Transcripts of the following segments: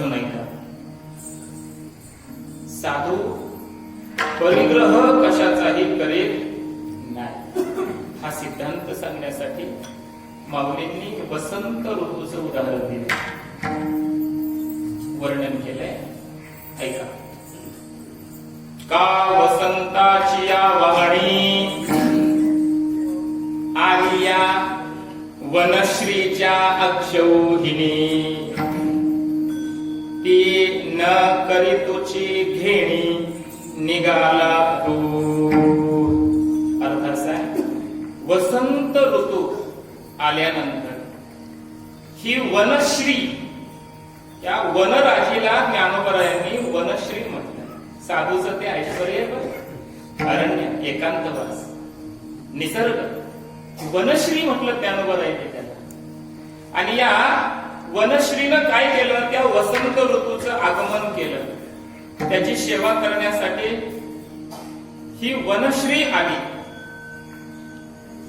अजून ऐका साधू परिग्रह कशाचाही करेल नाही. हा सिद्धांत सांगण्यासाठी माऊलींनी वसंत ऋतूचं उदाहरण दिले. वर्णन केलंय. ऐका. का वसंताची या वाणी आलिया वनश्रीच्या अक्षौहिणी? ती न करी तुची घेणी निघाला तू. अर्थ असा आहे. वसंत ऋतू आल्यानंतर ही वनश्री या वनराजीला ज्ञानोपरायांनी वनश्री म्हटलं. साधूचं ते ऐश्वर कारण अरण्य एकांतवास निसर्ग. वनश्री म्हटलं ज्ञानोपरायांनी त्याला. आणि या वनश्रीनं काय केलं? त्या वसंत ऋतूचं आगमन केलं. त्याची सेवा करण्यासाठी ही वनश्री आली.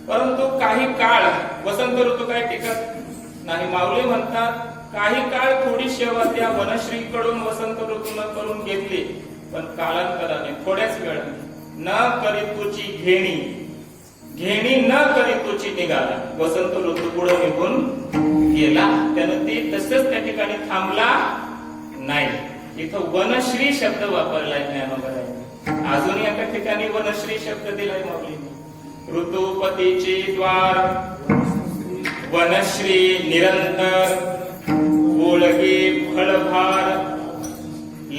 परंतु काही काळ वसंत ऋतू काही टिकत नाही. माऊली म्हणतात काही काळ थोडी सेवा त्या वनश्रीकडून वसंत ऋतून करून घेतली. पण कालांतराने थोड्याच वेळाने न करी तुझी घेणी घेणी न करी तुझी निघाला. वसंत ऋतू पुढे निघून गेला त्यानं ते तसंच त्या ठिकाणी थांबला नाही. इथं वनश्री शब्द वापरलाय ज्ञानोबराने अजून एका ठिकाणी वनश्री शब्द दिलाय माऊलीने ऋतुपतीचे द्वार वनश्री निरंतर ओळगे फळभार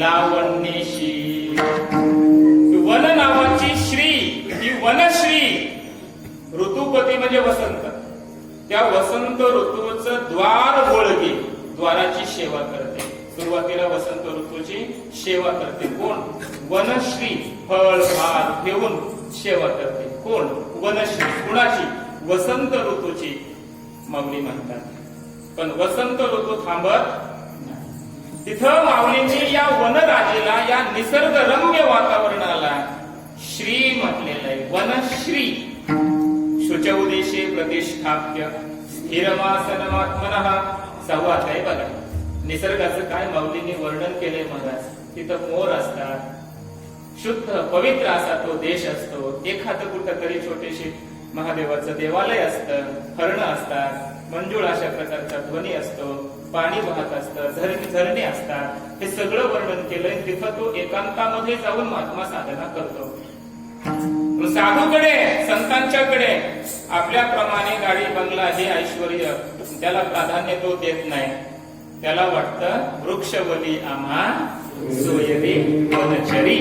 लावण्यशी. वन नावाची श्री ही वनश्री ऋतुपती म्हणजे वसंत. त्या वसंत ऋतूचं द्वार ओळगे द्वाराची सेवा करते. सुरुवातीला वसंत ऋतूची सेवा करते. कोण? वनश्री. फळ भात घेऊन सेवा करते. कोण? वनश्री. कुणाची? वसंत ऋतूची. माऊली म्हणतात. पण वसंत ऋतू थांबत तिथं माऊलींनी या वनराजेला या निसर्गरम्य वातावरणाला श्री म्हटलेलं आहे. वनश्री. शुचौदेशे प्रतिष्ठाप्य स्थिरमासनमात्मनः संवाद आहे बघा निसर्गाचं काय माऊलींनी वर्णन केलंय महाराज? तिथं मोर असतात. शुद्ध पवित्र असा तो देश असतो. एखादं कुठं तरी छोटेसे महादेवाचं देवालय असतं हरणं असतात मंजूळ अशा प्रकारचा ध्वनी असतो पाणी वाहत असतं झरणे झरणे असतात. हे सगळं वर्णन केलंय तिथं तो एकांतामध्ये जाऊन महात्मा साधना करतो. साधूकडे संतांच्याकडे. आपल्याप्रमाणे गाडी बंगला हे ऐश्वर त्याला प्राधान्य तो देत नाही. त्याला वाटतं वृक्षवली आम्हा सोयरी वनचरी.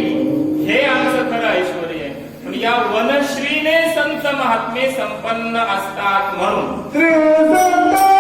हे आमचं खरं ऐश्वर आहे. पण या वनश्रीने संत महात्मे संपन्न असतात म्हणून.